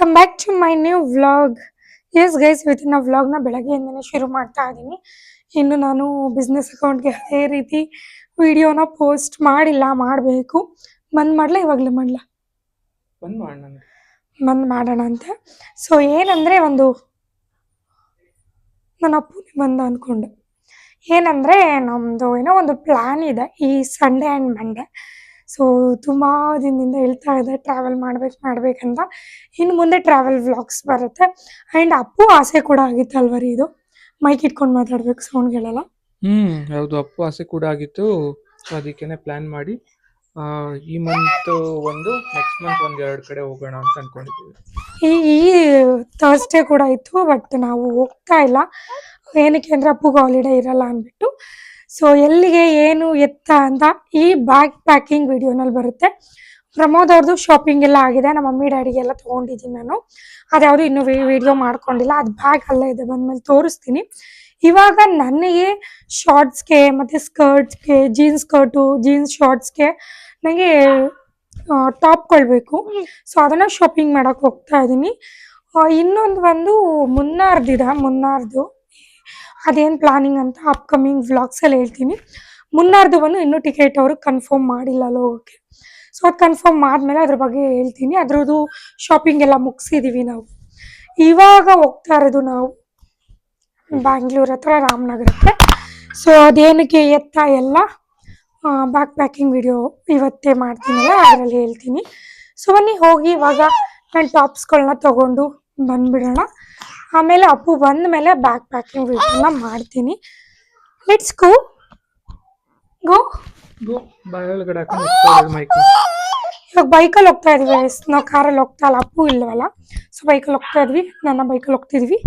Welcome back to my new vlog yes ಗೈಸ್ನ ವ್ಲಾಗ್ನ ಬೆಳಗ್ಗೆಯಿಂದನೇ ಶುರು ಮಾಡ್ತಾ ಇದ್ದೀನಿ ಇನ್ನು ನಾನು ಬಿಸ್ನೆಸ್ ಅಕೌಂಟ್ಗೆ ಅದೇ ರೀತಿ ವಿಡಿಯೋನ ಪೋಸ್ಟ್ ಮಾಡಿಲ್ಲ ಮಾಡಬೇಕು. ಬಂದ್ ಮಾಡ್ಲಾ ಇವಾಗಲೇ ಮಾಡ್ಲಾ? ಬಂದ್ ಮಾಡೋಣ ಅಂತ. ಸೊ ಏನಂದ್ರೆ ಒಂದು ನನ್ನ ಅಪ್ಪನೇ ಬಂದ ಅನ್ಕೊಂಡೆ. ಏನಂದ್ರೆ ನಮ್ದು ಏನೋ ಒಂದು ಪ್ಲಾನ್ ಇದೆ ಈ ಸಂಡೇ ಆ್ಯಂಡ್ ಮಂಡೇ ಸೊ ತುಂಬ ದಿನದಿಂದ ಹೇಳ್ತಾ ಇದೆ ಟ್ರಾವೆಲ್ ಮಾಡ್ಬೇಕು ಮಾಡ್ಬೇಕಂತ. ಇನ್ನು ಮುಂದೆ ಟ್ರಾವೆಲ್ ವ್ಲಾಗ್ಸ್ ಬರುತ್ತೆ. ಆ್ಯಂಡ್ ಅಪ್ಪು ಆಸೆ ಕೂಡ ಆಗಿತ್ತು ರೀ ಇದು? ಮೈಕ್ ಇಟ್ಕೊಂಡು ಮಾತಾಡ್ಬೇಕು ಸೌಂಡ್ಗಳೆಲ್ಲ ಹ್ಮ್ ಹೌದು. ಅಪ್ಪು ಆಸೆ ಕೂಡ ಆಗಿತ್ತು. ಸೊ ಅದಕ್ಕೇನೆ ಪ್ಲಾನ್ ಮಾಡಿ ಈ ಮಂತ್ ಒಂದು ನೆಕ್ಸ್ಟ್ ಮಂತ್ ಒಂದ್ ಎರಡು ಕಡೆ ಹೋಗೋಣ ಅಂತ ಅನ್ಕೊಂಡಿದ್ದೀವಿ ಈ ಈ ಥರ್ಸ್ಡೇ ಕೂಡ ಇತ್ತು ಬಟ್ ನಾವು ಹೋಗ್ತಾ ಇಲ್ಲ. ಏನಕ್ಕೆ ಅಂದ್ರೆ ಅಪ್ಪುಗೆ ಹಾಲಿಡೇ ಇರಲ್ಲ ಅಂದ್ಬಿಟ್ಟು. ಸೊ ಎಲ್ಲಿಗೆ ಏನು ಎತ್ತ ಅಂತ ಈ ಬ್ಯಾಗ್ ಪ್ಯಾಕಿಂಗ್ ವಿಡಿಯೋನಲ್ಲಿ ಬರುತ್ತೆ. ಪ್ರಮೋದ್ ಅವ್ರದ್ದು ಶಾಪಿಂಗ್ ಎಲ್ಲ ಆಗಿದೆ. ನಮ್ಮ ಮಮ್ಮಿ ಡ್ಯಾಡಿಗೆಲ್ಲ ತೊಗೊಂಡಿದ್ದೀನಿ ನಾನು. ಅದ್ಯಾವುದು ಇನ್ನೂ ವಿಡಿಯೋ ಮಾಡ್ಕೊಂಡಿಲ್ಲ. ಅದು ಬ್ಯಾಗ್ ಅಲ್ಲೇ ಇದೆ. ಬಂದ್ಮೇಲೆ ತೋರಿಸ್ತೀನಿ. ಇವಾಗ ನನಗೆ ಶಾರ್ಟ್ಸ್ಗೆ ಮತ್ತು ಸ್ಕರ್ಟ್ಸ್ಗೆ ಜೀನ್ಸ್ ಸ್ಕರ್ಟು ಜೀನ್ಸ್ ಶಾರ್ಟ್ಸ್ಗೆ ನನಗೆ ಟಾಪ್ಕೊಳ್ಬೇಕು ಸೊ ಅದನ್ನ ಶಾಪಿಂಗ್ ಮಾಡೋಕ್ಕೆ ಹೋಗ್ತಾ ಇದ್ದೀನಿ ಇನ್ನೊಂದು ಬಂದು ಮುನ್ನಾರ್ದಿದೆ, ಮುನ್ನಾರ್ದು. ಅದೇನು ಪ್ಲಾನಿಂಗ್ ಅಂತ ಅಪ್ಕಮಿಂಗ್ ವ್ಲಾಗ್ಸಲ್ಲಿ ಹೇಳ್ತೀನಿ. ಮುನ್ನಾರ್ದು ಬಂದು ಇನ್ನೂ ಟಿಕೆಟ್ ಅವರು ಕನ್ಫರ್ಮ್ ಮಾಡಿಲ್ಲ ಅಲ್ಲಿ ಹೋಗೋಕ್ಕೆ ಸೊ ಅದು ಕನ್ಫರ್ಮ್ ಆದಮೇಲೆ ಅದ್ರ ಬಗ್ಗೆ ಹೇಳ್ತೀನಿ. ಅದ್ರದ್ದು ಶಾಪಿಂಗ್ ಎಲ್ಲ ಮುಗಿಸಿದ್ದೀವಿ ನಾವು. ಇವಾಗ ಹೋಗ್ತಾ ಇರೋದು ನಾವು ಬ್ಯಾಂಗ್ಳೂರ್ ಹತ್ರ, ರಾಮನಗರಕ್ಕೆ. ಸೊ ಅದೇನಕ್ಕೆ ಎತ್ತ ಎಲ್ಲ ಬ್ಯಾಕ್ ಪ್ಯಾಕಿಂಗ್ ವಿಡಿಯೋ ಇವತ್ತೇ ಮಾಡ್ತೀನಲ್ಲ, ಅದರಲ್ಲಿ ಹೇಳ್ತೀನಿ. ಸೊ ಬನ್ನಿ, ಹೋಗಿ ಇವಾಗ ನಾನು ಟಾಪ್ಸ್ಗಳನ್ನ ತೊಗೊಂಡು ಬಂದ್ಬಿಡೋಣ. ಆಮೇಲೆ ಅಪ್ಪು ಬಂದ ಮೇಲೆ ಬ್ಯಾಕ್ ಪ್ಯಾಕಿಂಗ್ ವಿಡಿಯೋನ ಮಾಡ್ತೀನಿ let's go go go ಬಾಯೊಳಗಡೆ mic ಇವಾಗ ಬೈಕಲ್ಲಿ ಹೋಗ್ತಾ ಇದೀವಿ. ನಾವು ಕಾರಲ್ಲಿ ಹೋಗ್ತಾ ಇಲ್ಲ. ಅಪ್ಪು ಇಲ್ವಲ್ಲ? ಸೊ ಬೈಕಲ್ಲಿ ಹೋಗ್ತಾ ಇದ್ವಿ. ನನ್ನ ಬೈಕಲ್ಲಿ ಹೋಗ್ತಿದ್ವಿ.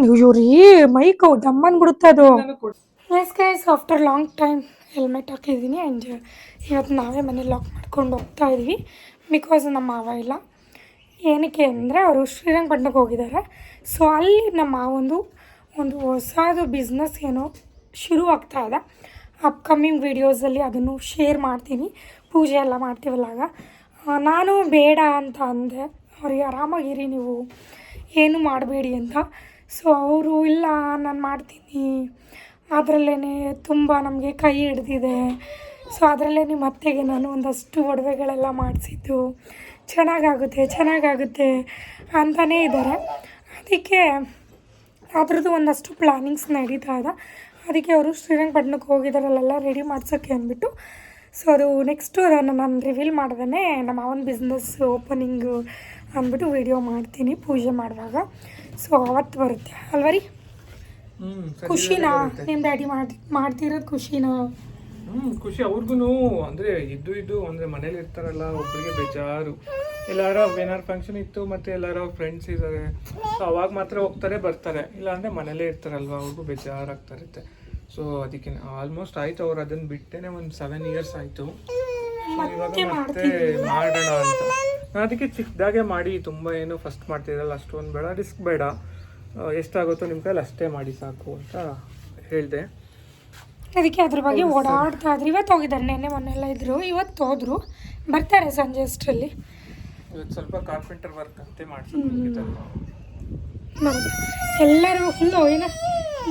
ಅಯ್ಯೋ ರೀ ಮೈಕು ದಮ್ಮನ್ ಬಿಡುತ್ತೆ ಅದು. Yes guys after long time helmet ಹಾಕಿದ್ದೀನಿ. ಆ್ಯಂಡ್ ಇವತ್ತು ನಾವೇ ಮನೆ ಲಾಕ್ ಮಾಡ್ಕೊಂಡು ಹೋಗ್ತಾ ಇದ್ವಿ. ಬಿಕಾಸ್ ನಮ್ಮ ಮಾವ ಇಲ್ಲ. ಏನಕ್ಕೆ ಅಂದರೆ ಅವರು ಶ್ರೀರಂಗಪಟ್ಟಣಕ್ಕೆ ಹೋಗಿದ್ದಾರೆ. ಸೊ ಅಲ್ಲಿ ನಮ್ಮ ಒಂದು ಒಂದು ಹೊಸದು ಬಿಸ್ನೆಸ್ ಏನೋ ಶುರು ಆಗ್ತಾ ಇದೆ ಅಪ್ಕಮಿಂಗ್ ವೀಡಿಯೋಸಲ್ಲಿ ಅದನ್ನು ಶೇರ್ ಮಾಡ್ತೀನಿ. ಪೂಜೆ ಎಲ್ಲ ಮಾಡ್ತೀವಲ್ಲ ಆಗ. ನಾನು ಬೇಡ ಅಂತ ಅಂದೆ. ಅವ್ರಿಗೆ ಆರಾಮಾಗಿರಿ, ನೀವು ಏನು ಮಾಡಬೇಡಿ ಅಂತ. ಸೊ ಅವರು, ಇಲ್ಲ, ನಾನು ಮಾಡ್ತೀನಿ. ಅದರಲ್ಲೇ ತುಂಬ ನಮಗೆ ಕೈ ಹಿಡ್ದಿದೆ. ಸೊ ಅದರಲ್ಲೇ ನಿಮ್ಮ ಅತ್ತೆಗೆ ನಾನು ಒಂದಷ್ಟು ಒಡವೆಗಳೆಲ್ಲ ಮಾಡಿಸಿದ್ದು. ಚೆನ್ನಾಗಾಗುತ್ತೆ ಚೆನ್ನಾಗಾಗುತ್ತೆ ಅಂತಲೇ ಇದ್ದಾರೆ. ಅದಕ್ಕೆ ಅದರದ್ದು ಒಂದಷ್ಟು ಪ್ಲ್ಯಾನಿಂಗ್ಸ್ ನಡೀತಾ ಇದೆ. ಅದಕ್ಕೆ ಅವರು ಶ್ರೀರಂಗಪಟ್ಟಣಕ್ಕೆ ಹೋಗಿದ್ದಾರಲ್ಲೆಲ್ಲ ರೆಡಿ ಮಾಡ್ಸೋಕ್ಕೆ ಅಂದ್ಬಿಟ್ಟು. ಸೊ ಅದು ನೆಕ್ಸ್ಟು ಅದನ್ನು ನಾನು ರಿವೀಲ್ ಮಾಡ್ದೇ ನಮ್ಮ ಅವನ ಬಿಸ್ನೆಸ್ ಓಪನಿಂಗು ಅಂದ್ಬಿಟ್ಟು ವಿಡಿಯೋ ಮಾಡ್ತೀನಿ ಪೂಜೆ ಮಾಡುವಾಗ. ಸೊ ಅವತ್ತು ಬರುತ್ತೆ ಅಲ್ವರಿ? ಖುಷಿನಾ? ನಿಮ್ಮ ಡ್ಯಾಡಿ ಮಾಡಿ ಮಾಡ್ತಿರೋದು ಖುಷಿನಾ? ಹ್ಮ್ ಖುಷಿ. ಅವ್ರಿಗೂ ಅಂದರೆ ಇದ್ದು ಇದ್ದು ಅಂದರೆ ಮನೇಲಿ ಇರ್ತಾರಲ್ಲ ಒಬ್ಬರಿಗೆ ಬೇಜಾರು. ಎಲ್ಲಾರ ಏನಾರು ಫಂಕ್ಷನ್ ಇತ್ತು ಮತ್ತು ಎಲ್ಲಾರ ಫ್ರೆಂಡ್ಸ್ ಇದ್ದಾರೆ ಸೊ ಅವಾಗ ಮಾತ್ರ ಹೋಗ್ತಾರೆ ಬರ್ತಾರೆ. ಇಲ್ಲ ಅಂದ್ರೆ ಮನೇಲೇ ಇರ್ತಾರಲ್ವ ಅವ್ರಿಗೂ ಬೇಜಾರಾಗ್ತಾ ಇರುತ್ತೆ ಸೊ ಅದಕ್ಕೆ ಆಲ್ಮೋಸ್ಟ್ ಆಯಿತು ಅವ್ರು ಅದನ್ನು ಬಿಟ್ಟೇ ಒಂದು ಸೆವೆನ್ ಇಯರ್ಸ್ ಆಯಿತು. ಇವಾಗ ಮತ್ತೆ ಮಾಡೋಣ ಅಂತ. ನಾನು ಅದಕ್ಕೆ ಚಿಕ್ಕದಾಗೆ ಮಾಡಿ ತುಂಬ ಏನು ಫಸ್ಟ್ ಮಾಡ್ತಿರಲ್ಲ ಅಷ್ಟೊಂದು ಬೇಡ ರಿಸ್ಕ್ ಬೇಡ. ಎಷ್ಟಾಗುತ್ತೋ ನಿಮ್ಮ ಕೈಲಿ ಅಷ್ಟೇ ಮಾಡಿ ಸಾಕು ಅಂತ ಹೇಳಿದೆ. ಅದಕ್ಕೆ ಅದ್ರ ಬಗ್ಗೆ ಓಡಾಡ್ತಾ ಇದ್ರು. ಇವತ್ತು ಹೋಗಿದ್ದಾರೆ ನೆನ್ನೆ ಮೊನ್ನೆಲ್ಲ ಇದ್ರು. ಇವತ್ತು ಹೋದ್ರು. ಬರ್ತಾರೆ ಸಂಜೆ ಅಷ್ಟರಲ್ಲಿ. ಇವತ್ತು ಸ್ವಲ್ಪ ಕಾರ್ಪೆಂಟರ್ ವರ್ಕ್ ಅಂತ ಎಲ್ಲರಿಗೂ ಫುಲ್ಲು ಏನೋ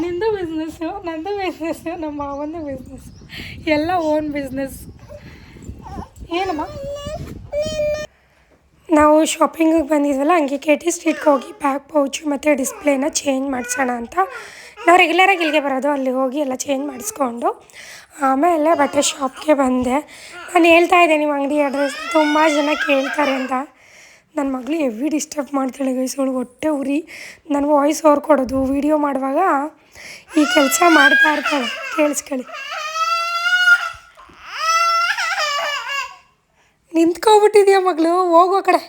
ನಿಂದು ಬಿಸ್ನೆಸ್ಸು ನಂದು ಬಿಸ್ನೆಸ್ಸು ನಮ್ಮ ಮಾವಂದು ಬಿಸ್ನೆಸ್ ಎಲ್ಲ ಓನ್ ಬಿಸ್ನೆಸ್ ಏನಮ್ಮ? ನಾವು ಶಾಪಿಂಗಿಗೆ ಬಂದಿದ್ವಲ್ಲ ಹಂಗೆ ಕೆ ಟಿ ಸ್ಟ್ರೀಟ್ಗೆ ಹೋಗಿ ಬ್ಯಾಗ್ ಪೌಚು ಮತ್ತು ಡಿಸ್ಪ್ಲೇನ ಚೇಂಜ್ ಮಾಡಿಸೋಣ ಅಂತ ನಾವು ರೆಗ್ಯುಲರಾಗಿ ಇಲ್ಲಿಗೆ ಬರೋದು. ಅಲ್ಲಿ ಹೋಗಿ ಎಲ್ಲ ಚೇಂಜ್ ಮಾಡಿಸ್ಕೊಂಡು ಆಮೇಲೆ ಬಟ್ಟೆ ಶಾಪ್ಗೆ ಬಂದೆ. ನಾನು ಹೇಳ್ತಾ ಇದ್ದೆ ನಿಮ್ಮ ಅಂಗಡಿ ಅಡ್ರೆಸ್ ತುಂಬ ಜನ ಕೇಳ್ತಾರೆ ಅಂತ. ನನ್ನ ಮಗಳು ಎವ್ರಿ ಡಿಸ್ಟರ್ಬ್ ಮಾಡ್ತಾಳೆ ಅವಳು ಹೊಟ್ಟೆ ಉರಿ. ನನ್ನ ವಾಯ್ಸ್ ಅವ್ರು ಕೊಡೋದು ವೀಡಿಯೋ ಮಾಡುವಾಗ ಈ ಕೆಲಸ ಮಾಡ್ತಾ ಇರ್ತಾಳೆ. ಕೇಳಿಸ್ಕೊಳ್ಳಿ. ನಿಂತ್ಕೊಬಿಟ್ಟಿದ್ಯಾ ಮಗಳು? ಹೋಗೋ ಕಡೆ.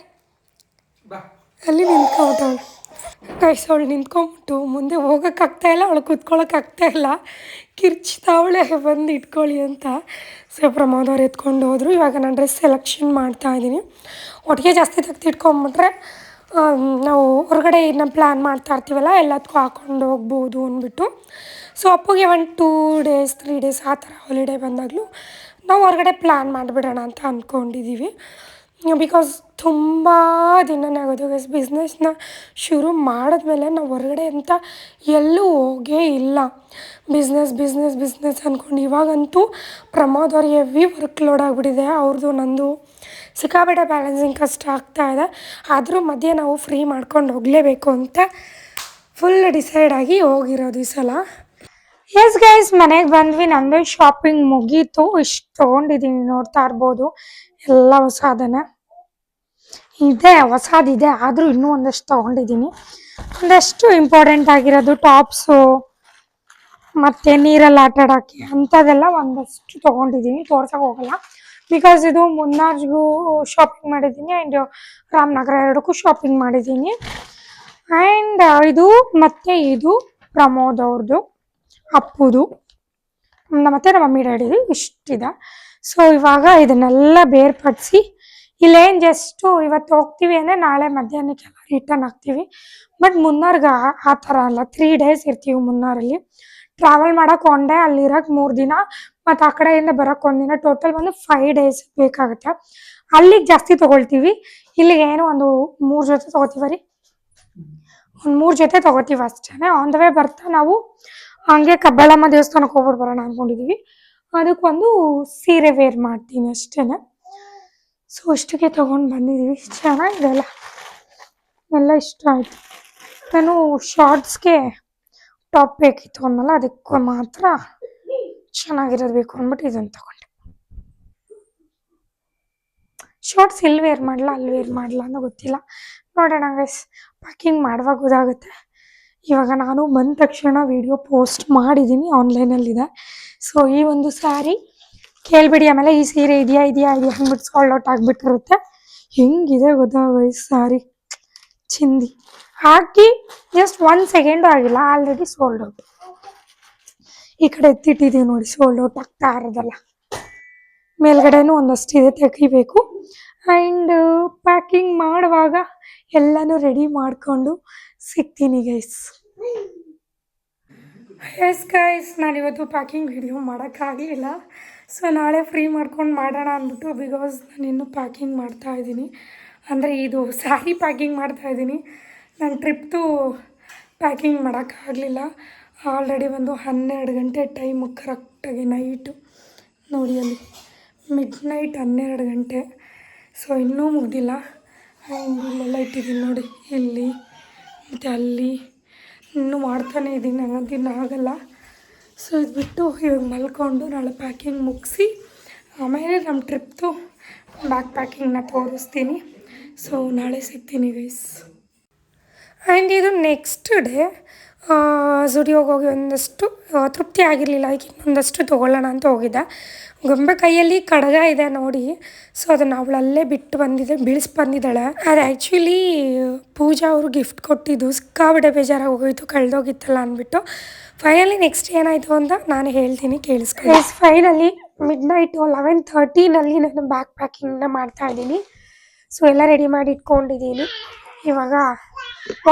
ಅಲ್ಲಿ ನಿಂತ್ಕೊಬಿಟ್ಟವಳು. ಗೈಸ್ ಅವಳು ನಿಂತ್ಕೊಂಬಿಟ್ಟು ಮುಂದೆ ಹೋಗೋಕ್ಕಾಗ್ತಾ ಇಲ್ಲ, ಅವಳು ಕೂತ್ಕೊಳ್ಳೋಕ್ಕಾಗ್ತಾ ಇಲ್ಲ. ಕಿರ್ಚ್ತಾವಳೆ ಬಂದು ಇಟ್ಕೊಳ್ಳಿ ಅಂತ ಸೊ ಪ್ರಮೋದ್ ಅವ್ರು ಎತ್ಕೊಂಡು ಹೋದರು. ಇವಾಗ ನಾನು ಡ್ರೆಸ್ ಸೆಲೆಕ್ಷನ್ ಮಾಡ್ತಾ ಇದ್ದೀನಿ. ಒಟ್ಟಿಗೆ ಜಾಸ್ತಿ ತೆಗ್ದು ಇಟ್ಕೊಂಬಿಟ್ರೆ ನಾವು ಹೊರಗಡೆ ಇದನ್ನ ಪ್ಲ್ಯಾನ್ ಮಾಡ್ತಾ ಇರ್ತೀವಲ್ಲ, ಎಲ್ಲದಕ್ಕೂ ಹಾಕ್ಕೊಂಡು ಹೋಗ್ಬೋದು ಅಂದ್ಬಿಟ್ಟು. ಸೊ ಅಪ್ಪಗೆ ಒಂದು ಟೂ ಡೇಸ್ ತ್ರೀ ಡೇಸ್ ಆ ಥರ ಹಾಲಿಡೇ ಬಂದಾಗಲೂ ನಾವು ಹೊರಗಡೆ ಪ್ಲ್ಯಾನ್ ಮಾಡಿಬಿಡೋಣ ಅಂತ ಅಂದ್ಕೊಂಡಿದ್ದೀವಿ ಬಿಕಾಸ್ ತುಂಬ ದಿನನೇ ಆಗೋದು ಗೈಸ್ ಬಿಸ್ನೆಸ್ನ ಶುರು ಮಾಡಿದ್ಮೇಲೆ ನಾವು ಹೊರಗಡೆ ಅಂತ ಎಲ್ಲೂ ಹೋಗೇ ಇಲ್ಲ. ಬಿಸ್ನೆಸ್ ಬಿಸ್ನೆಸ್ ಬಿಸ್ನೆಸ್ ಅಂದ್ಕೊಂಡು ಇವಾಗಂತೂ ಪ್ರಮೋದ್ ಅವ್ರಿಗೆ ಹೆವಿ ವರ್ಕ್ ಲೋಡ್ ಆಗಿಬಿಟ್ಟಿದೆ ಅವ್ರದ್ದು ನಂದು ಸಿಕ್ಕಾಪಟ್ಟೆ ಬ್ಯಾಲೆನ್ಸಿಂಗ್ ಕಷ್ಟ ಆಗ್ತಾ ಇದೆ. ಆದರೂ ಮಧ್ಯೆ ನಾವು ಫ್ರೀ ಮಾಡ್ಕೊಂಡು ಹೋಗಲೇಬೇಕು ಅಂತ ಫುಲ್ ಡಿಸೈಡ್ ಆಗಿ ಹೋಗಿರೋದು ಈ ಸಲ. ಎಸ್ ಗೈಸ್ ಮನೆಗೆ ಬಂದ್ವಿ. ನಂದು ಶಾಪಿಂಗ್ ಮುಗೀತು. ಇಷ್ಟು ತೊಗೊಂಡಿದ್ದೀನಿ ನೋಡ್ತಾ ಇರ್ಬೋದು. ಎಲ್ಲ ಹೊಸಾದನೆ. ಇದೆ, ಹೊಸಾದಿದೆ. ಆದರೂ ಇನ್ನೂ ಒಂದಷ್ಟು ತೊಗೊಂಡಿದ್ದೀನಿ ಒಂದಷ್ಟು ಇಂಪಾರ್ಟೆಂಟ್ ಆಗಿರೋದು ಟಾಪ್ಸು ಮತ್ತು ನೀರಲ್ಲಿ ಆಟ ಆಡೋಕ್ಕೆ ಅಂಥದ್ದೆಲ್ಲ ಒಂದಷ್ಟು ತೊಗೊಂಡಿದ್ದೀನಿ ತೋರ್ಸೋಕೆ ಹೋಗಲ್ಲ. ಬಿಕಾಸ್ ಇದು ಮುನ್ನಾರ್ಗೂ ಶಾಪಿಂಗ್ ಮಾಡಿದ್ದೀನಿ ಆ್ಯಂಡ್ ರಾಮನಗರ ಎರಡಕ್ಕೂ ಶಾಪಿಂಗ್ ಮಾಡಿದ್ದೀನಿ ಆ್ಯಂಡ್ ಇದು, ಮತ್ತು ಇದು ಪ್ರಮೋದ್ ಅವ್ರದ್ದು ಅಪ್ಪುದು ಮತ್ತು ನಮ್ಮ ಮಮ್ಮಿ ಡ್ಯಾಡಿದು ಇಷ್ಟಿದೆ. ಸೊ ಇವಾಗ ಇದನ್ನೆಲ್ಲ ಬೇರ್ಪಡಿಸಿ, ಇಲ್ಲೇನು ಜಸ್ಟು ಇವತ್ತು ಹೋಗ್ತೀವಿ ಅಂದರೆ ನಾಳೆ ಮಧ್ಯಾಹ್ನಕ್ಕೆಲ್ಲ ರಿಟರ್ನ್ ಆಗ್ತೀವಿ. ಬಟ್ ಮುನ್ನಾರ್ಗೆ ಆ- ಥರ ಅಲ್ಲ ತ್ರೀ ಡೇಸ್ ಇರ್ತೀವಿ ಮುನ್ನಾರಲ್ಲಿ. ಟ್ರಾವೆಲ್ ಮಾಡೋಕೆ ಒನ್ ಡೇ ಅಲ್ಲಿರೋಕೆ ಮೂರು ದಿನ, ಮತ್ತು ಆ ಕಡೆಯಿಂದ ಬರೋಕೆ ಒಂದಿನ ಟೋಟಲ್ ಬಂದು ಫೈವ್ ಡೇಸ್ ಬೇಕಾಗುತ್ತೆ. ಅಲ್ಲಿಗೆ ಜಾಸ್ತಿ ತೊಗೊಳ್ತೀವಿ. ಇಲ್ಲಿಗೆ ಏನು ಒಂದು ಮೂರು ಜೊತೆ ತೊಗೋತೀವಿ ರೀ? ಒಂದು ಮೂರು ಜೊತೆ ತೊಗೋತೀವಿ ಅಷ್ಟೇ ಆನ್ ದ ವೇ ಬರ್ತಾ ನಾವು ಹಂಗೆ ಕಬ್ಬಾಳಮ್ಮ ದೇವಸ್ಥಾನಕ್ಕೆ ಹೋಗ್ಬಿಟ್ಟು ಬರೋಣ ಅಂದ್ಕೊಂಡಿದ್ದೀವಿ ಅದಕ್ಕೊಂದು ಸೀರೆ ವೇರ್ ಮಾಡ್ತೀನಿ ಅಷ್ಟೇ ಸೊ ಅಷ್ಟಕ್ಕೆ ತೊಗೊಂಡು ಬಂದಿದ್ದೀವಿ ಚೆನ್ನಾಗಿದೆಲ್ಲ. ಎಲ್ಲ ಇಷ್ಟ ಆಯಿತು. ನಾನು ಶಾರ್ಟ್ಸ್ಗೆ ಟಾಪ್ ಬೇಕಿತ್ತು ಅಂದಲ್ಲ ಅದಕ್ಕೆ ಮಾತ್ರ ಚೆನ್ನಾಗಿರೋದು ಬೇಕು ಅಂದ್ಬಿಟ್ಟು ಇದನ್ನು ತಗೊಂಡೆ. ಶಾರ್ಟ್ಸ್ ಇಲ್ಲಿ ವೇರ್ ಮಾಡಲ್ಲ ಅಲ್ಲಿ ವೇರ್ ಮಾಡಲ್ಲ ಅಂತ ಗೊತ್ತಿಲ್ಲ. ನೋಡೋಣ ಗೈಸ್ ಪ್ಯಾಕಿಂಗ್ ಮಾಡುವಾಗ ಗೊತ್ತಾಗುತ್ತೆ. ಇವಾಗ ನಾನು ಬಂದ ತಕ್ಷಣ ವಿಡಿಯೋ ಪೋಸ್ಟ್ ಮಾಡಿದ್ದೀನಿ ಆನ್ಲೈನಲ್ಲಿದೆ ಸೊ ಈ ಒಂದು ಸ್ಯಾರಿ ಕೇಳ್ಬಿಡಿ, ಆಮೇಲೆ ಈ ಸೀರೆ ಇದೆಯಾ ಇದೆಯಾ ಇದೆಯಾ ಅಂದ್ಬಿಟ್ಟು ಸಾಲ್ಡ್ ಔಟ್ ಆಗಿಬಿಟ್ಟಿರುತ್ತೆ. ಹೆಂಗಿದೆ ಗೊತ್ತಾ ಈ ಸ್ಯಾರಿ ಚಿಂದಿ. ಹಾಕಿ ಜಸ್ಟ್ ಒನ್ ಸೆಕೆಂಡು ಆಗಿಲ್ಲ ಆಲ್ರೆಡಿ ಸೋಲ್ಡ್ ಔಟ್ ಈ ಕಡೆ ಎತ್ತಿಟ್ಟಿದ್ದೀವಿ ನೋಡಿ ಸೋಲ್ಡ್ ಔಟ್ ಆಗ್ತಾ ಇರೋದಲ್ಲ. ಮೇಲ್ಗಡೆನೂ ಒಂದಷ್ಟಿದೆ ತೆಗಿಬೇಕು. ಆ್ಯಂಡ್ ಪ್ಯಾಕಿಂಗ್ ಮಾಡುವಾಗ ಎಲ್ಲನೂ ರೆಡಿ ಮಾಡಿಕೊಂಡು ಸಿಗ್ತೀನಿ ಗೈಸ್ ಎಸ್ ಗೈಸ್ ನಾನಿವತ್ತು ಪ್ಯಾಕಿಂಗ್ ವಿಡಿಯೋ ಮಾಡೋಕ್ಕಾಗಲಿಲ್ಲ. ಸೊ ನಾಳೆ ಫ್ರೀ ಮಾಡ್ಕೊಂಡು ಮಾಡೋಣ ಅಂದ್ಬಿಟ್ಟು ಬಿಕಾಸ್ ನಾನು ಇನ್ನೂ ಪ್ಯಾಕಿಂಗ್ ಮಾಡ್ತಾ ಇದ್ದೀನಿ. ಅಂದರೆ ಇದು ಸ್ಯಾರಿ ಪ್ಯಾಕಿಂಗ್ ಮಾಡ್ತಾ ಇದ್ದೀನಿ. ನನ್ನ ಟ್ರಿಪ್ದು ಪ್ಯಾಕಿಂಗ್ ಮಾಡೋಕ್ಕಾಗಲಿಲ್ಲ. ಆಲ್ರೆಡಿ ಒಂದು ಹನ್ನೆರಡು ಗಂಟೆ ಟೈಮು ಕರೆಕ್ಟಾಗಿ ನೈಟು ನೋಡಿ ಅಲ್ಲಿ. ಮಿಡ್ ನೈಟ್ ಹನ್ನೆರಡು ಗಂಟೆ. ಸೊ ಇನ್ನೂ ಮುಗ್ದಿಲ್ಲ. ಆ್ಯಂಡ್ ಇಲ್ಲೆಲ್ಲ ಇಟ್ಟಿದ್ದೀನಿ ನೋಡಿ. ಇಲ್ಲಿ, ಮತ್ತು ಅಲ್ಲಿ. ಇನ್ನೂ ಮಾಡ್ತಾನೆ ಇದ್ದೀನಿ ನಂಗಂತೂ ಇನ್ನೂ ಆಗಲ್ಲ. ಸೊ ಇದು ಬಿಟ್ಟು ಇವಾಗ ಮಲ್ಕೊಂಡು ನಾಳೆ ಪ್ಯಾಕಿಂಗ್ ಮುಗಿಸಿ, ಆಮೇಲೆ ನಮ್ಮ ಟ್ರಿಪ್ದು ಬ್ಯಾಕ್ ಪ್ಯಾಕಿಂಗ್ನ ತೋರಿಸ್ತೀನಿ. ಸೊ ನಾಳೆ ಸಿಗ್ತೀನಿ ಗೈಸ್ ಆ್ಯಂಡ್ ಇದು ನೆಕ್ಸ್ಟ್ ಡೇ ಝುಡಿಯೋಗೆ ಹೋಗಿ ಒಂದಷ್ಟು ತೃಪ್ತಿ ಆಗಿರಲಿಲ್ಲ. ಅದಕ್ಕೆ ಇನ್ನೊಂದಷ್ಟು ತೊಗೊಳ್ಳೋಣ ಅಂತ ಹೋಗಿದ್ದೆ. ಗೊಂಬೆ ಕೈಯಲ್ಲಿ ಕಡಗ ಇದೆ ನೋಡಿ. ಸೊ ಅದನ್ನು ಅವಳು ಅಲ್ಲೇ ಬಿಟ್ಟು ಬಂದಿದ್ದೆ, ಬೀಳ್ಸಿ ಬಂದಿದ್ದಾಳೆ. ಅದು ಆ್ಯಕ್ಚುಲಿ ಪೂಜಾ ಅವರು ಗಿಫ್ಟ್ ಕೊಟ್ಟಿದ್ದು ಸಿಕ್ಕಾಬಿಡೆ ಬೇಜಾರಾಗಿ ಹೋಗೋಯ್ತು ಕಳೆದೋಗಿತ್ತಲ್ಲ ಅಂದ್ಬಿಟ್ಟು. ಫೈನಲಿ ನೆಕ್ಸ್ಟ್ ಏನಾಯಿತು ಅಂತ ನಾನು ಹೇಳ್ತೀನಿ, ಕೇಳಿಸ್ಕೊಳ್ಳಿ. ಫೈನಲಿ ಮಿಡ್ ನೈಟು ಲೆವೆನ್ ತರ್ಟಿನಲ್ಲಿ ನಾನು ಬ್ಯಾಕ್ ಪ್ಯಾಕಿಂಗ್ನ ಮಾಡ್ತಾ ಇದ್ದೀನಿ. ಸೊ ಎಲ್ಲ ರೆಡಿ ಮಾಡಿ ಇಟ್ಕೊಂಡಿದ್ದೀನಿ. ಇವಾಗ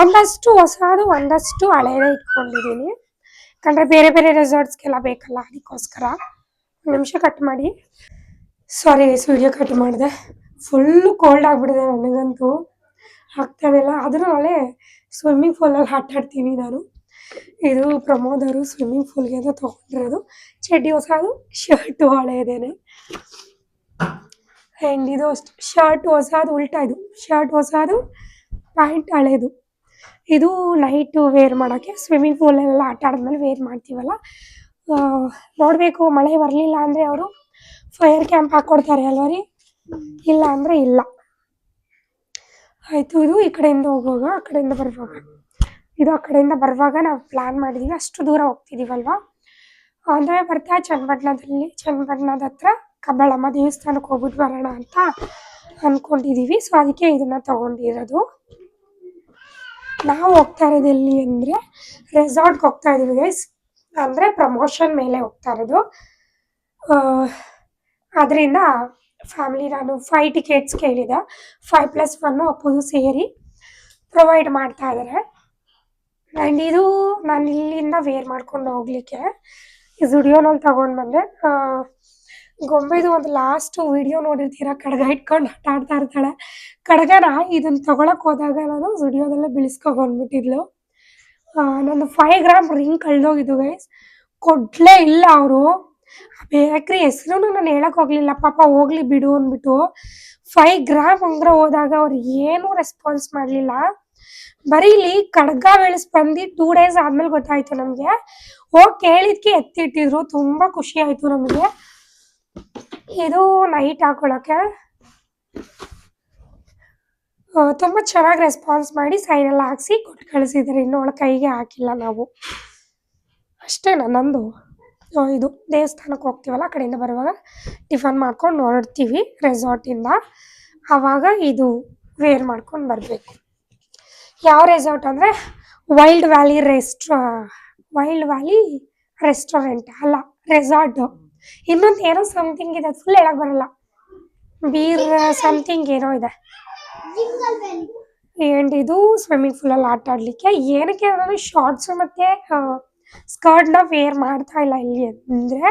ಒಂದಷ್ಟು ಹೊಸದು, ಒಂದಷ್ಟು ಹಳೇದೇ ಇಟ್ಕೊಂಡಿದ್ದೀನಿ. ಯಾಕಂದರೆ ಬೇರೆ ಬೇರೆ ರೆಸಾರ್ಟ್ಸ್ಗೆಲ್ಲ ಬೇಕಲ್ಲ, ಅದಕ್ಕೋಸ್ಕರ. ನಿಮಿಷ ಕಟ್ ಮಾಡಿ. ಸಾರಿ ವಿಡಿಯೋ ಕಟ್ ಮಾಡಿದೆ. ಫುಲ್ಲು ಕೋಲ್ಡ್ ಆಗಿಬಿಟ್ಟಿದೆ ನನಗಂತೂ. ಆಗ್ತಾಯಿಲ್ಲ ನಾಳೆ ಸ್ವಿಮ್ಮಿಂಗ್ ಪೂಲಲ್ಲಿ ಆಟಾಡ್ತೀನಿ ನಾನು. ಇದು ಪ್ರಮೋದ್ ಅವರು ಸ್ವಿಮ್ಮಿಂಗ್ ಪೂಲ್ಗೆ ಅಂತ ತೊಗೊಂಡಿರೋದು. ಚಡ್ಡಿ ಹೊಸದು ಶರ್ಟು ಹಳೆಯದೇನೆ ಆ್ಯಂಡ್ ಇದು ಅಷ್ಟು ಶರ್ಟ್ ಹೊಸದು, ಉಲ್ಟಾ ಇದು. ಶರ್ಟ್ ಹೊಸದು ಪ್ಯಾಂಟ್ ಹಳೇದು. ಇದು ನೈಟು ವೇರ್ ಮಾಡೋಕ್ಕೆ ಸ್ವಿಮ್ಮಿಂಗ್ ಪೂಲಲ್ಲೆಲ್ಲ ಆಟ ಆಡಿದ್ಮೇಲೆ ವೇರ್ ಮಾಡ್ತೀವಲ್ಲ? ನೋಡಬೇಕು, ಮಳೆ ಬರಲಿಲ್ಲ ಅಂದರೆ ಅವರು ಫೈರ್ ಕ್ಯಾಂಪ್ ಹಾಕ್ಕೊಡ್ತಾರೆ ಅಲ್ವ ರೀ? ಇಲ್ಲ ಅಂದರೆ ಇಲ್ಲ. ಆಯಿತು, ಇದು ಈ ಕಡೆಯಿಂದ ಹೋಗುವಾಗ, ಆ ಕಡೆಯಿಂದ ಬರುವಾಗ. ಇದು ಆ ಕಡೆಯಿಂದ ಬರುವಾಗ ನಾವು ಪ್ಲ್ಯಾನ್ ಮಾಡಿದ್ದೀವಿ ಅಷ್ಟು ದೂರ ಹೋಗ್ತಿದ್ದೀವಲ್ವಾ ಅಂದರೆ ಬರ್ತಾ ಚನ್ನಪಟ್ಟಣದಲ್ಲಿ ಚನ್ನಪಟ್ಟಣದ ಹತ್ರ ಕಬ್ಬಳಮ್ಮ ದೇವಸ್ಥಾನಕ್ಕೆ ಹೋಗ್ಬಿಟ್ಟು ಬರೋಣ ಅಂತ ಅಂದ್ಕೊಂಡಿದ್ದೀವಿ ಸೊ ಅದಕ್ಕೆ ಇದನ್ನು ತೊಗೊಂಡಿರೋದು. ನಾವು ಹೋಗ್ತಾ ಇರೋದು ಎಲ್ಲಿ ಅಂದರೆ ರೆಸಾರ್ಟ್ಗೆ ಹೋಗ್ತಾ ಇದ್ದೀವಿ ಗೈಸ್ ಅಂದರೆ ಪ್ರಮೋಷನ್ ಮೇಲೆ ಹೋಗ್ತಾ ಇರೋದು. ಅದರಿಂದ ಫ್ಯಾಮಿಲಿ ನಾನು ಫೈವ್ ಟಿಕೆಟ್ಸ್ ಕೇಳಿದೆ. ಫೈವ್ ಪ್ಲಸ್ ಒನ್ನು ಅಪ್ಪುದು ಸೇರಿ ಪ್ರೊವೈಡ್ ಮಾಡ್ತಾ ಇದ್ದಾರೆ. ಆ್ಯಂಡ್ ಇದು ನಾನು ಇಲ್ಲಿಂದ ವೇರ್ ಮಾಡ್ಕೊಂಡು ಹೋಗ್ಲಿಕ್ಕೆ ಜುಡಿಯೋನಲ್ಲಿ ತಗೊಂಡು ಬಂದೆ. ಗೊಂಬೆದು ಒಂದು ಲಾಸ್ಟ್ ವಿಡಿಯೋ ನೋಡಿರ್ತೀರ? ಕಡಗ ಇಟ್ಕೊಂಡು ಆಟ ಆಡ್ತಾ ಇರ್ತಾಳೆ. ಕಡಗನ ಇದನ್ನ ತಗೊಳಕ್ ಹೋದಾಗ ನಾನು ವಿಡಿಯೋದಲ್ಲೇ ಬಿಳಿಸ್ಕೊ ಬಂದ್ಬಿಟ್ಟಿದ್ಲು. ನನ್ನ ಫೈವ್ ಗ್ರಾಮ್ ರಿಂಗ್ ಕಳ್ದೋಗಿದ್ದು ಗೈಸ್ ಕೊಡ್ಲೇ ಇಲ್ಲ ಅವರು. ಬೇಕ್ರಿ ಹೆಸರು ನಾನು ಹೇಳಕ್ ಹೋಗ್ಲಿಲ್ಲ. ಪಾಪ ಹೋಗ್ಲಿ ಬಿಡು ಅಂದ್ಬಿಟ್ಟು ಫೈವ್ ಗ್ರಾಮ್ ಅಂದ್ರೆ ಹೋದಾಗ ಅವ್ರು ಏನು ರೆಸ್ಪಾನ್ಸ್ ಮಾಡಲಿಲ್ಲ. ಬರೀಲಿ ಕಡ್ಗ ಬೆಳೆಸ್ ಬಂದು ಟೂ ಡೇಸ್ ಆದ್ಮೇಲೆ ಗೊತ್ತಾಯ್ತು ನಮಗೆ. ಹೋಗಿ ಕೇಳಿದ್ಕೆ ಎತ್ತಿಟ್ಟಿದ್ರು. ತುಂಬಾ ಖುಷಿ ಆಯ್ತು ನಮಗೆ. ಇದು ನೈಟ್ ಹಾಕೊಳ್ಳೋಕ್ಕೆ ತುಂಬ ಚೆನ್ನಾಗಿ ರೆಸ್ಪಾನ್ಸ್ ಮಾಡಿ ಸೈನ್ ಹಾಕಿಸಿ ಕೊಟ್ಟು ಕಳಿಸಿದ್ದಾರೆ. ಇನ್ನು ಅವಳ ಕೈಗೆ ಹಾಕಿಲ್ಲ ನಾವು. ಅಷ್ಟೇ ನಂದು. ಆ, ಇದು ದೇವಸ್ಥಾನಕ್ಕೆ ಹೋಗ್ತೀವಲ್ಲ ಆ ಕಡೆಯಿಂದ ಬರುವಾಗ ಟಿಫನ್ ಮಾಡ್ಕೊಂಡು ಹೊರಡ್ತೀವಿ ರೆಸಾರ್ಟಿಂದ ಆವಾಗ ಇದು ವೇರ್ ಮಾಡ್ಕೊಂಡು ಬರಬೇಕು. ಯಾವ ರೆಸಾರ್ಟ್ ಅಂದರೆ wild valley restaurant wild valley restaurant ಅಲ್ಲ ರೆಸಾರ್ಟ್ ಇನ್ನೊಂದು ಏನೋ ಸಮಥಿಂಗ್ ಇದೆ ಫುಲ್ ಹೇಳಕ್ ಬರಲ್ಲ. ಬೀರ್ ಸಮಥಿಂಗ್ ಏನೋ ಇದೆ. ಆ್ಯಂಡ್ ಇದು? ಸ್ವಿಮ್ಮಿಂಗ್ ಪೂಲಲ್ಲಿ ಆಟ ಆಡಲಿಕ್ಕೆ? ಏನಕ್ಕೆ ಶಾರ್ಟ್ಸ್ ಶಾರ್ಟ್ಸು ಮತ್ತು ಸ್ಕರ್ಟ್ನ ವೇರ್ ಮಾಡ್ತಾ ಇಲ್ಲ ಇಲ್ಲಿ ಅಂದರೆ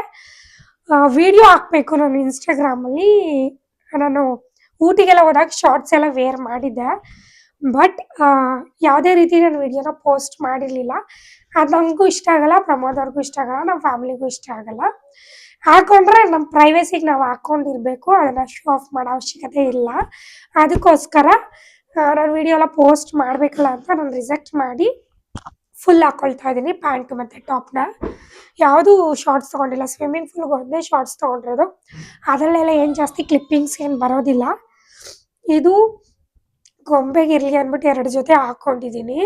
ವಿಡಿಯೋ ಹಾಕಬೇಕು ನಾನು ಇನ್ಸ್ಟಾಗ್ರಾಮಲ್ಲಿ ನಾನು ಊಟಿಗೆಲ್ಲ ಹೋದಾಗ ಶಾರ್ಟ್ಸ್ ಎಲ್ಲ ವೇರ್ ಮಾಡಿದ್ದೆ. ಬಟ್ ಯಾವುದೇ ರೀತಿ ನಾನು ವಿಡಿಯೋನ ಪೋಸ್ಟ್ ಮಾಡಿರಲಿಲ್ಲ. ಅದು ನಮಗೂ ಇಷ್ಟ ಆಗಲ್ಲ, ಪ್ರಮೋದ್ ಅವ್ರಿಗೂ ಇಷ್ಟ ಆಗಲ್ಲ ನಮ್ಮ ಫ್ಯಾಮಿಲಿಗೂ ಇಷ್ಟ ಆಗಲ್ಲ. ಹಾಕೊಂಡ್ರೆ ನಮ್ಮ ಪ್ರೈವೇಸಿಗೆ ನಾವು ಹಾಕೊಂಡಿರ್ಬೇಕು, ಅದನ್ನು ಶೋ ಆಫ್ ಮಾಡೋ ಅವಶ್ಯಕತೆ ಇಲ್ಲ. ಅದಕ್ಕೋಸ್ಕರ ನಾನು ವಿಡಿಯೋ ಎಲ್ಲ ಪೋಸ್ಟ್ ಮಾಡಬೇಕಲ್ಲ ಅಂತ ನಾನು ರಿಜೆಕ್ಟ್ ಮಾಡಿ ಫುಲ್ ಹಾಕೊಳ್ತಾ ಇದ್ದೀನಿ ಪ್ಯಾಂಟ್ ಮತ್ತು ಟಾಪ್ನ ಯಾವುದು ಶಾರ್ಟ್ಸ್ ತೊಗೊಂಡಿಲ್ಲ ಸ್ವಿಮ್ಮಿಂಗ್ ಫೂಲ್ಗೆ ಒಂದೇ ಶಾರ್ಟ್ಸ್ ತೊಗೊಂಡಿರೋದು. ಅದರಲ್ಲೆಲ್ಲ ಏನು ಜಾಸ್ತಿ ಕ್ಲಿಪ್ಪಿಂಗ್ಸ್ ಏನು ಬರೋದಿಲ್ಲ. ಇದು ಗೊಂಬೆಗೆ ಇರಲಿ ಅಂದ್ಬಿಟ್ಟು ಎರಡು ಜೊತೆ ಹಾಕ್ಕೊಂಡಿದ್ದೀನಿ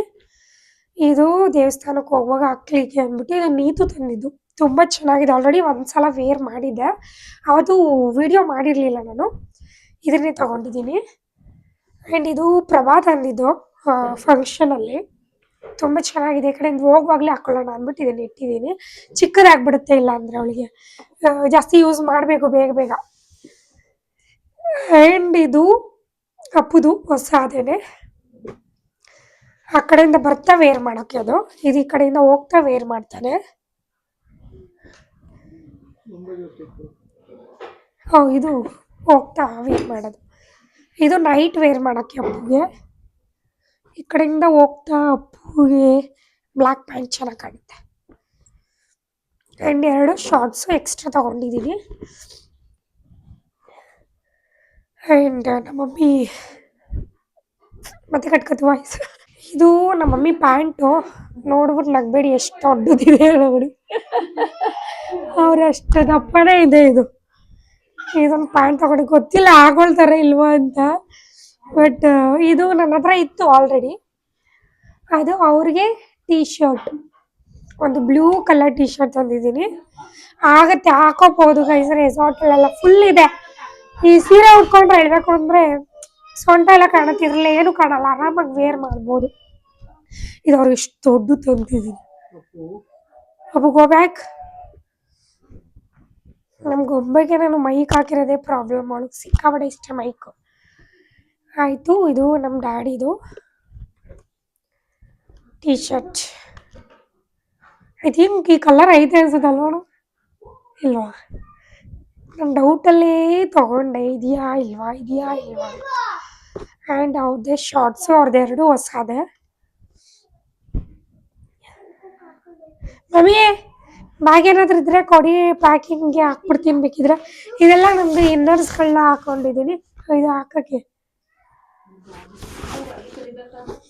ಇದು ದೇವಸ್ಥಾನಕ್ಕೆ ಹೋಗುವಾಗ ಹಾಕ್ಲಿಕ್ಕೆ ಅಂದ್ಬಿಟ್ಟು, ಇದು ನೀತು ತಂದಿದ್ದು. ತುಂಬ ಚೆನ್ನಾಗಿದೆ. ಆಲ್ರೆಡಿ ಒಂದ್ಸಲ ವೇರ್ ಮಾಡಿದ್ದೆ. ಅದು ವಿಡಿಯೋ ಮಾಡಿರಲಿಲ್ಲ ನಾನು. ಇದನ್ನೇ ತಗೊಂಡಿದ್ದೀನಿ. ಆ್ಯಂಡ್ ಇದು ಪ್ರಭಾ ತಂದಿದ್ದು ಫಂಕ್ಷನಲ್ಲಿ ತುಂಬ ಚೆನ್ನಾಗಿದೆ. ಈ ಕಡೆಯಿಂದ ಹೋಗುವಾಗಲೇ ಹಾಕೊಳ್ಳೋಣ ಅಂದ್ಬಿಟ್ಟು ಇದನ್ನು ಇಟ್ಟಿದ್ದೀನಿ. ಚಿಕ್ಕದಾಗ್ಬಿಡುತ್ತೆ ಇಲ್ಲ ಅಂದರೆ ಅವಳಿಗೆ. ಜಾಸ್ತಿ ಯೂಸ್ ಮಾಡಬೇಕು ಬೇಗ ಬೇಗ. ಆ್ಯಂಡ್ ಇದು ಅಪ್ಪುದು ಹೊಸ ಅದೇನೆ ಆ ಕಡೆಯಿಂದ ಬರ್ತಾ ವೇರ್ ಮಾಡೋಕ್ಕೆ ಅದು. ಇದು ಈ ಕಡೆಯಿಂದ ಹೋಗ್ತಾ ವೇರ್ ಮಾಡ್ತಾನೆ. ಹೋ ಇದು ಹೋಗ್ತಾ ವೇರ್ ಮಾಡೋದು. ಇದು ನೈಟ್ ವೇರ್ ಮಾಡೋಕ್ಕೆ ಅಪ್ಪುಗೆ. ಈ ಕಡೆಯಿಂದ ಹೋಗ್ತಾ ಅಪ್ಪುಗೆ ಬ್ಲ್ಯಾಕ್ ಪ್ಯಾಂಟ್ ಚೆನ್ನಾಗಿ ಕಾಣುತ್ತೆ ಆ್ಯಂಡ್ ಎರಡು ಶಾರ್ಟ್ಸು ಎಕ್ಸ್ಟ್ರಾ ತೊಗೊಂಡಿದ್ದೀನಿ ಆ್ಯಂಡ್ ನಮ್ಮ ಮಮ್ಮಿ ಮತ್ತೆ ಕಟ್ಕತ್ ವಾಯ್ಸ್ ಇದು ನಮ್ಮ ಮಮ್ಮಿ ಪ್ಯಾಂಟು. ನೋಡ್ಬಿಟ್ಟು ನಗ್ಬೇಡಿ, ಎಷ್ಟು ದೊಡ್ಡದಿದೆ ನೋಡಿ. ಅವ್ರು ಅಷ್ಟು ದಪ್ಪನೇ ಇದೆ ಇದು. ಇದೊಂದು ಪ್ಯಾಂಟ್ ತಗೊಂಡು ಗೊತ್ತಿಲ್ಲ ಹಾಕೊಳ್ತಾರೆ ಇಲ್ವಾ ಅಂತ. ಬಟ್ ಇದು ನನ್ನ ಹತ್ರ ಇತ್ತು ಆಲ್ರೆಡಿ ಅದು ಅವ್ರಿಗೆ ಟೀ ಶರ್ಟ್ ಒಂದು ಬ್ಲೂ ಕಲರ್ ಟೀ ಶರ್ಟ್ ತಂದಿದ್ದೀನಿ. ಆಗತ್ತೆ, ಹಾಕೋಬಹುದು ಗೈಸ್ ರೆಸಾರ್ಟಲ್ಲೆಲ್ಲ ಫುಲ್ ಇದೆ. ಈ ಸೀರೆ ಉಟ್ಕೊಂಡ್ರೆ ಹೇಳ್ಬೇಕು ಅಂದ್ರೆ ಸೊಂಟ ಎಲ್ಲ ಕಾಣುತ್ತಿರಲಿಲ್ಲ ಏನು ಕಾಣಲ್ಲ, ಆರಾಮಾಗಿ ವೇರ್ ಮಾಡ್ಬೋದು. ಇದು ಅವ್ರಿಗೆ ಎಷ್ಟು ದೊಡ್ಡ ತಂದಿದ್ದೀನಿ ಅಬ್ಬು ಗೋ ಬ್ಯಾಕ್ ನಮ್ಮ ಗೊಂಬೆಗೆ ನಾನು ಮೈಕ್ ಹಾಕಿರೋದೇ ಪ್ರಾಬ್ಲಮ್ ಅವಳಿಗೆ ಸಿಕ್ಕಾಬಡೆ ಇಷ್ಟ ಮೈಕ್ ಆಯಿತು, ಇದು ನಮ್ಮ ಡ್ಯಾಡಿದು ಟೀ ಶರ್ಟ್ ಐ ಥಿಂಕ್ ಈ ಕಲರ್ ಐತೆ ಅನ್ಸುತ್ತಲ್ವ ಇಲ್ವಾ? ನಾನು ಡೌಟಲ್ಲೇ ತೊಗೊಂಡೆ, ಇದೆಯಾ, ಇಲ್ವಾ ಇದೆಯಾ, ಇಲ್ವಾ? ಆ್ಯಂಡ್ ಅವ್ರದ್ದೇ ಶಾರ್ಟ್ಸು ಅವ್ರದ್ದೆರಡು ಹೊಸದೆ ಮಮ್ಮಿ ಬ್ಯಾಗ್ ಏನಾದ್ರು ಇದ್ರೆ ಕೊಡಿ ಪ್ಯಾಕಿಂಗ್ಗೆ ಹಾಕ್ಬಿಡ್ತೀನಿ ಬೇಕಿದ್ರೆ. ಇದೆಲ್ಲ ನಮ್ದು ಇನ್ನರ್ಸ್ಗಳನ್ನ ಹಾಕೊಂಡಿದ್ದೀನಿ. ಇದು ಹಾಕಕ್ಕೆ.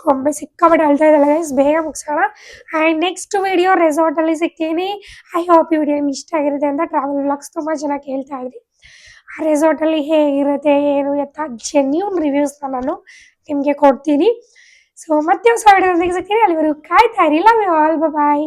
ಕೊಂಬೆ ಸಿಕ್ಕಾಪಟ್ಟೆ ಅಳ್ತಾ ಇದ್ದಾಳೆ ಗೈಸ್ ಬೇಗ ಮುಗಿಸೋಣ. ಆ್ಯಂಡ್ ನೆಕ್ಸ್ಟ್ ವಿಡಿಯೋ ರೆಸಾರ್ಟಲ್ಲಿ ಸಿಗ್ತೀನಿ. ಐ ಹೋಪ್ ಈ ವಿಡಿಯೋ ನಿಮ್ಗೆ ಇಷ್ಟ ಆಗಿರುತ್ತೆ ಅಂತ ಟ್ರಾವೆಲ್ ವ್ಲಾಗ್ಸ್ ತುಂಬ ಜನ ಕೇಳ್ತಾ ಇದ್ರಿ. ಆ ರೆಸಾರ್ಟಲ್ಲಿ ಹೇಗಿರುತ್ತೆ, ಏನು ಎತ್ತ ಜೆನ್ಯೂನ್ ರಿವ್ಯೂಸ್ನ ನಾನು ನಿಮಗೆ ಕೊಡ್ತೀನಿ. ಸೊ ಮತ್ತೆ ಹೊಸ ವಿಡಿಯೋದೊಂದಿಗೆ ಸಿಗ್ತೀನಿ ಅಲ್ಲಿವರೆಗೂ ಕಾಯ್ತಾ ಇರಿ. Love you all bye